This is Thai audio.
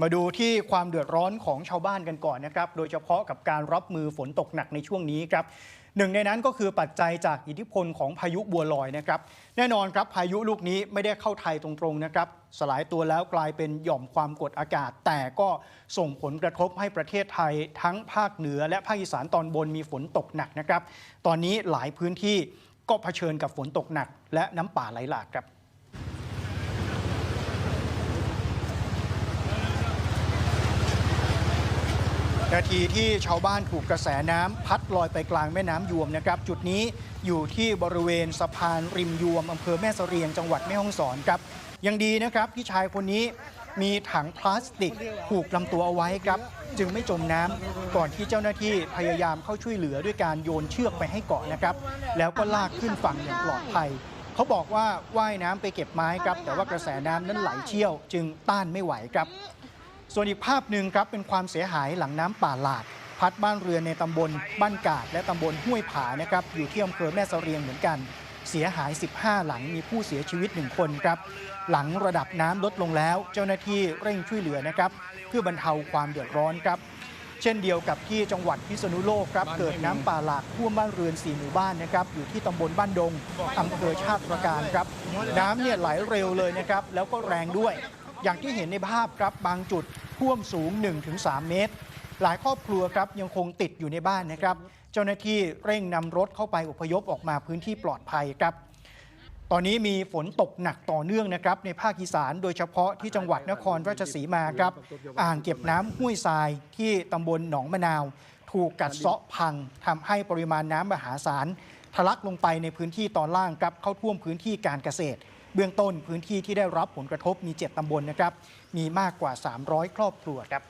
มาดูที่ความเดือดร้อนของชาวบ้านกันก่อนนะครับ โดยเฉพาะกับการรับมือฝนตกหนักในช่วงนี้ครับหนึ่งในนั้นก็คือปัจจัยจากอิทธิพลของพายุบัวลอยนะครับ แน่นอนครับพายุลูกนี้ไม่ได้เข้าไทยตรงๆนะครับ สลายตัวแล้วกลายเป็นหย่อมความกดอากาศ แต่ก็ส่งผลกระทบให้ประเทศไทย ทั้งภาคเหนือและภาคอีสานตอนบนมีฝนตกหนักนะครับ ตอนนี้หลายพื้นที่ก็เผชิญกับฝนตกหนัก และน้ำป่าไหลหลากครับ นาทีที่ชาวบ้านถูกกระแสน้ำพัดลอยไปกลางแม่น้ำยวมนะครับ จุดนี้อยู่ที่บริเวณสะพานริมยวมอำเภอแม่เสรียงจังหวัดแม่ฮ่องสอนครับ ยังดีนะครับที่ชายคนนี้มีถังพลาสติกผูกลำตัวเอาไว้ครับ จึงไม่จมน้ำก่อนที่เจ้าหน้าที่พยายามเข้าช่วยเหลือด้วยการโยนเชือกไปให้เกาะนะครับ แล้วก็ลากขึ้นฝั่งอย่างปลอดภัยเขาบอกว่าว่ายน้ำไปเก็บไม้ครับ แต่ว่ากระแสน้ำนั้นไหลเชี่ยว จึงต้านไม่ไหวครับ ส่วนอีกภาพหนึ่งครับเป็นความเสียหายหลังน้ำป่าหลากพัดบ้านเรือนในตำบลบ้านกาด และตำบลห้วยผานะครับอยู่ที่อำเภอแม่เสรียงเหมือนกัน เสียหาย 15 หลังมีผู้เสียชีวิต1คนครับหลังระดับน้ำลดลงแล้ว เจ้าหน้าที่เร่งช่วยเหลือนะครับเพื่อบรรเทาความเดือดร้อนครับเช่นเดียวกับที่จังหวัดพิษณุโลกครับเกิดน้ำป่าหลากท่วมบ้านเรือน4หมู่บ้านนะครับอยู่ที่ตำบลบ้านดงอำเภอชาติตระการครับน้ำเนี่ยไหลเร็วเลยนะครับแล้วก็แรงด้วย อย่างที่เห็นในภาพครับบางจุดท่วมสูง 1-3 เมตร หลายครอบครัวครับยังคงติดอยู่ในบ้านนะครับ เจ้าหน้าที่เร่งนำรถเข้าไปอพยพออกมาพื้นที่ปลอดภัยครับตอนนี้มีฝนตกหนักต่อเนื่องนะครับในภาคอีสานโดยเฉพาะที่จังหวัดนครราชสีมาครับ อ่างเก็บน้ำห้วยทรายที่ตำบลหนองมะนาว ถูกกัดเซาะพังทำให้ปริมาณน้ำมหาศาลทะลักลงไปในพื้นที่ตอนล่างครับเข้าท่วมพื้นที่การเกษตร เบื้องต้นพื้นที่ที่ได้รับผลกระทบมี 7 ตำบลนะครับ มีมากกว่า 300 ครอบครัวครับ